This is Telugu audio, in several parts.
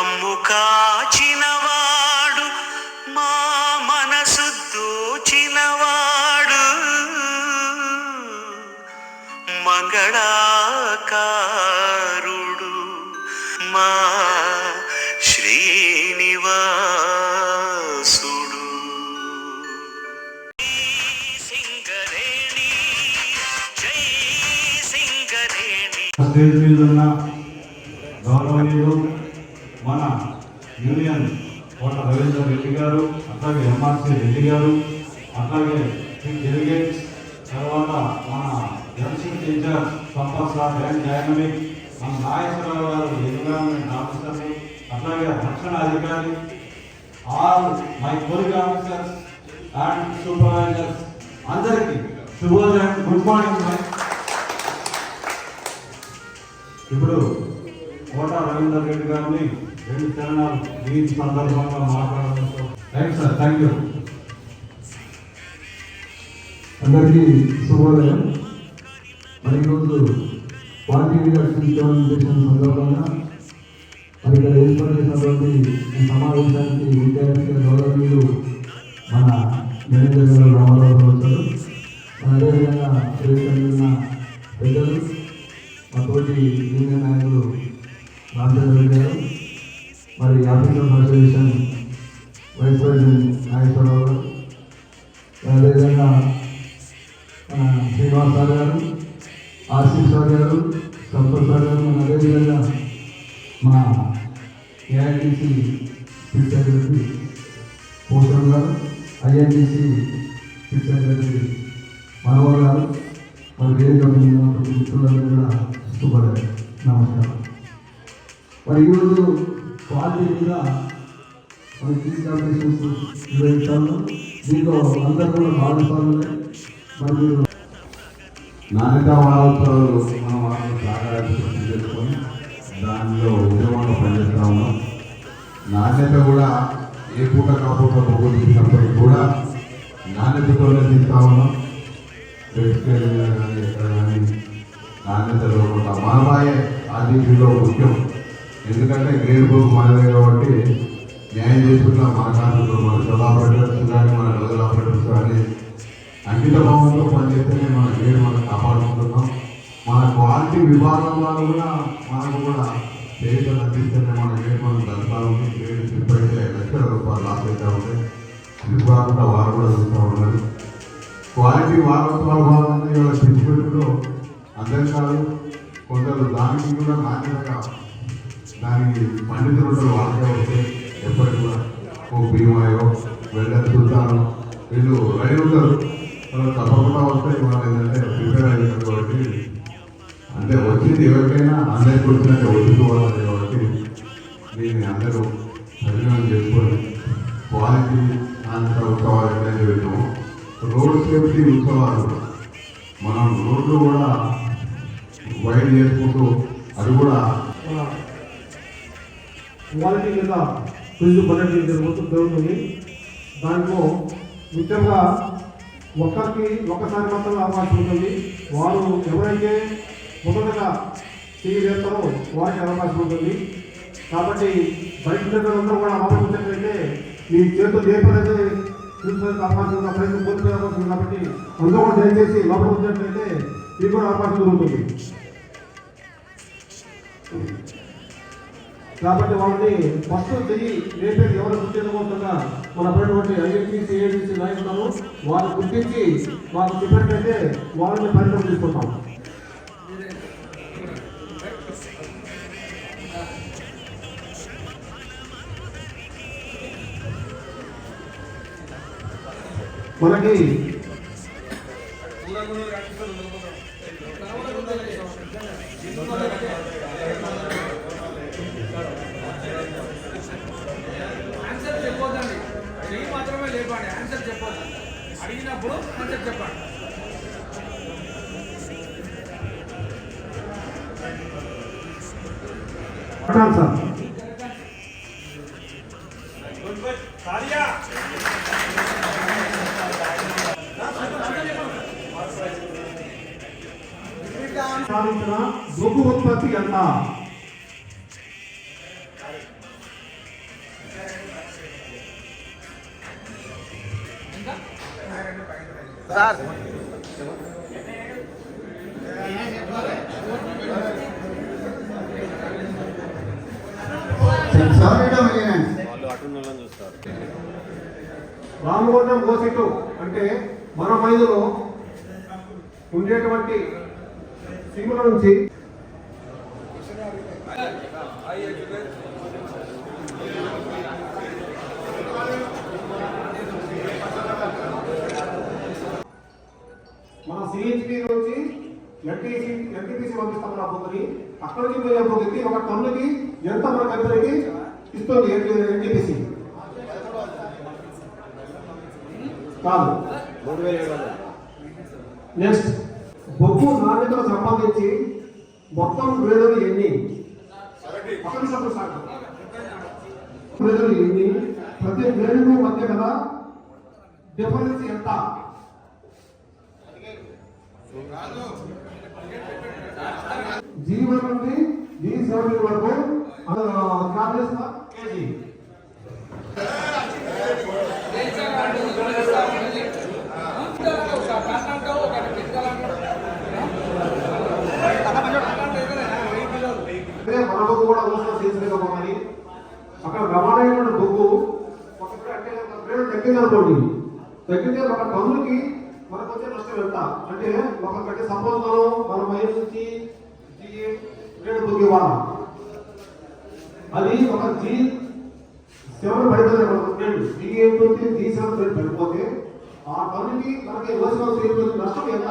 మమ్ము కాచినవాడు మా మనసు దోచినవాడు. మంగళాకారుడు మా శ్రీనివాసుడు. సింగరేణి జై సింగరేణి. స్టేజ్ మీద ఉన్న గౌరవనీయులు మన యూనియన్ కోట రవీంద్ర రెడ్డి గారు అట్లాగే ఎంఆర్సీ రెడ్డి గారు అట్లాగే డెలిగేట్స్ తర్వాత మన Janasena teacher Sampath sir bank dynamic మన నాగేశ్వరరావు గారు ఎన్విరాన్మెంట్ ఆఫీసర్ని అట్లాగే రక్షణ అధికారి all my polling officers and supervisors అందరికీ శుభోదయం గుడ్ మార్నింగ్ ఇప్పుడు కోట రవీందర్ రెడ్డి గారిని రెండు చరణాలు సందర్భంగా మాట్లాడడంతో రైట్ సార్ థ్యాంక్ యూ అందరికీ శుభోదయం. మరి ఈరోజు పార్టీ లీడర్షిప్ ఇంప్లిమెంటేషన్ సందర్భంగా మరి ఇక్కడ ఏర్పాటు చేసినటువంటి ఈ సమావేశానికి విద్యార్థి గౌరవీయులు మన మేనేజర్ గారు రామారావు గారు వచ్చారు. అదేవిధంగా ఆశీష్ సార్ గారు సంతోష్ సార్ గారు మన అదేవిధంగా మా ఏఐటీసీ చీఫ్ సెక్రటరీ పోషం గారు ఐఎన్టీసీ చీఫ్ సెక్రటరీ మనోహర్ గారు మరి వేదిక మీద మిత్రులందరూ కూడా శుభోదయం. నమస్కారం. మరి ఈరోజు క్వాలిటీ మీద మరి కీ కాంపిటీషన్స్ నిర్వహించాము దీంట్లో అందరూ కూడా భాగస్వాములే. మరి మీరు నాణ్యత వారోత్సవాలు మనం వాళ్ళని సాగాలని చేసుకొని దానిలో ఉద్యమంలో పనిచేస్తా ఉన్నాం. నాణ్యత కూడా ఏ పూట కాపూట పొగ్గు కూడా నాణ్యతతోనే తీస్తా ఉన్నాం. వెజిటేరియన్ కానీ ఎక్కడ కానీ నాణ్యతలో ఒక మనమాయే ఆదిలో ముఖ్యం. ఎందుకంటే గ్రేడ్ బుక్ మనదే కాబట్టి న్యాయం చేసుకున్న మన కార్మికులు మన సబ్ ఆపరేటర్స్ కానీ మన రోజుల ఆపరేటర్స్ కానీ అంకిత భావంలో పనిచేస్తేనే మన పేరు మనం కాపాడుకుంటున్నాం. మన క్వాలిటీ విభాగంలో కూడా మనకు కూడా పేరు అందిస్తేనే మన పేరు మనం దళితా ఉంది గ్రేడ్ స్లిప్ లక్షల రూపాయలు లాస్ అవుతూ ఉంటాయి స్లిప్ వారు కూడా చూస్తూ ఉన్నారు. క్వాలిటీ వారోత్సవాల భాగంగా ఇవాళ పిచ్చిపెట్టులో అందరి కాదు కొందరు దానికి కూడా నాణ్యతగా దానికి పండితులు ఉంటారు వాళ్ళకే వస్తే ఎప్పటికి కూడా ఓ భీమాయో వెళ్ళ చూస్తాను వీళ్ళు రైలు ఉంటారు. మనం తప్పకుండా వస్తే మనం ఏంటంటే ప్రిపేర్ అయ్యారు కాబట్టి అంటే వచ్చింది ఎవరికైనా అందరికి వచ్చినట్టే ఒట్టుకోవాలి కాబట్టి దీన్ని అందరూ సరిగ్గా చేసుకొని క్వాలిటీ అంత ఉత్సవాలు ఎట్లయితే పెట్టాము రోడ్ సేఫ్టీ ఉత్సవాలు. మనం రోడ్లు కూడా వైడ్ చేసుకుంటూ అది కూడా క్వాలిటీ మీద క్విజ్ పడటం జరుగుతుంది దాంట్లో ముఖ్యంగా ఒక్కరికి ఒక్కసారి మాత్రమే అవకాశం ఉంటుంది వారు ఎవరైతే మొదటగా టీవీ చేస్తారో వారికి అవకాశం ఉంటుంది కాబట్టి బయట దగ్గర అందరూ కూడా ఆలోచించినట్లయితే మీ చేతులు దేపడైతే చూసుకోవడానికి అవకాశం ఉంది ప్రయత్నం పొందుకునే అవకాశం కాబట్టి అందరూ కూడా దయచేసి లోపల వచ్చినట్లయితే మీకు కూడా అవకాశం దొరుకుతుంది కాబట్టి వాళ్ళని ఫస్ట్ తిరిగి రేపేది ఎవరు గుర్తించబోతుందా మన పడినటువంటి ఐఎంసీ ఏజెన్సీ నాయకులను వాళ్ళు గుర్తించి వాళ్ళు చెప్పినట్లయితే వాళ్ళని పరిణామం తీసుకుంటాం. మనకి అడిగినప్పుడు కొంచెం చెప్పండి. పట్టాలి సార్. రామగుండం గోసిట్టు అంటే మన మైదులో ఉండేటువంటి సీమల నుంచి ఎంపీసీ ఎంపీసీ పంపిస్తాం మన బుక్ని అక్కడి నుంచి పోయే బుక్కి ఒక టన్నుకి ఎంత మన కంపెనీకి ఇస్తుంది ఎన్టీపీసీ కాదు. నెక్స్ట్ బొగ్గు నాణ్యతకు సంబంధించి మొత్తం గ్రేడులు ఎన్ని? ఒక ఎన్ని? ప్రతి గ్రేడు మధ్య కదా డిఫరెన్స్ ఎంత? జీవన్ నుండి జీ సెవెంటీ వరకు చార్జెస్ కేజీ కూడా అవసరం అక్కడ రవాణా బొగ్గు ఒక తగ్గితే ఒక పనులకి మనకు వచ్చే నష్టం ఎంత అంటే ఒక గంట సపోజ్ మనం మన మైల్ నుంచి రేటు పొందేవాళ్ళం అది ఒక జీ సెవెన్ పడిపోతే మనకు జీ ఎయిట్ నుంచి జీ సెవెన్ గ్రేడ్ పడిపోతే ఆ పనికి మనకి ఇవ్వాల్సిన నష్టం ఎంత?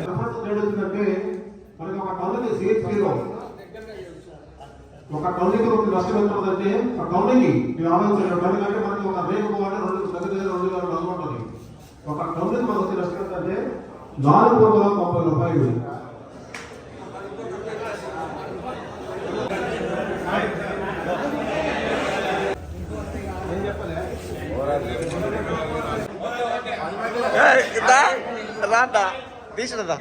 రిఫరెన్స్ గ్రేడ్ మనకి ఒక టన్నుకి సిహెచ్పిలో ఒక టన్నుకి ఒక నష్టం ఎంత ఉందంటే ఆ టన్నుకి మీరు ఆలోచించండి. టన్ను కంటే మనకి ఒక రేపు పోవాలి రెండు దగ్గర దగ్గర రెండు వేల నలుగు ఉంటుంది. ఒక టన్నుకి మనకు వచ్చే నష్టం ఏంటంటే నాలుగు వందల ముప్పై రూపాయలు. రాదా తీసినదా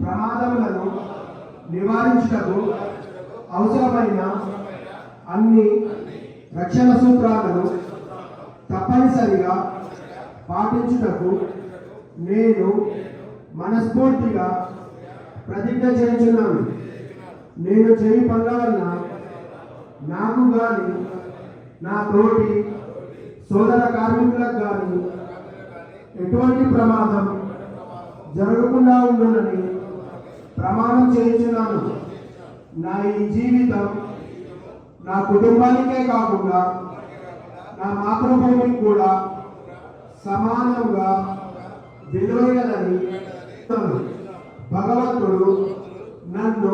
ప్రమాదములను నివారించుటకు అవసరమైన అన్ని రక్షణ సూత్రాలను తప్పనిసరిగా పాటించుటకు నేను మనస్ఫూర్తిగా ప్రతిజ్ఞ చేయించున్నాను నేను చేయి పనుల వలన నాకు కానీ నా తోటి సోదర కార్మికులకు కానీ ఎటువంటి ప్రమాదం జరగకుండా ఉండునని ప్రమాణం చేయించున్నాను. నా ఈ జీవితం నా కుటుంబానికే కాకుండా నా మాతృభూమికి కూడా సమానంగా విలువైనదని భగవంతుడు నన్ను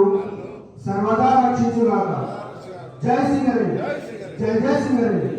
సర్వదా రక్షించుగాక. జై సింగరెడ్డి జై జయ సింగరెడ్డి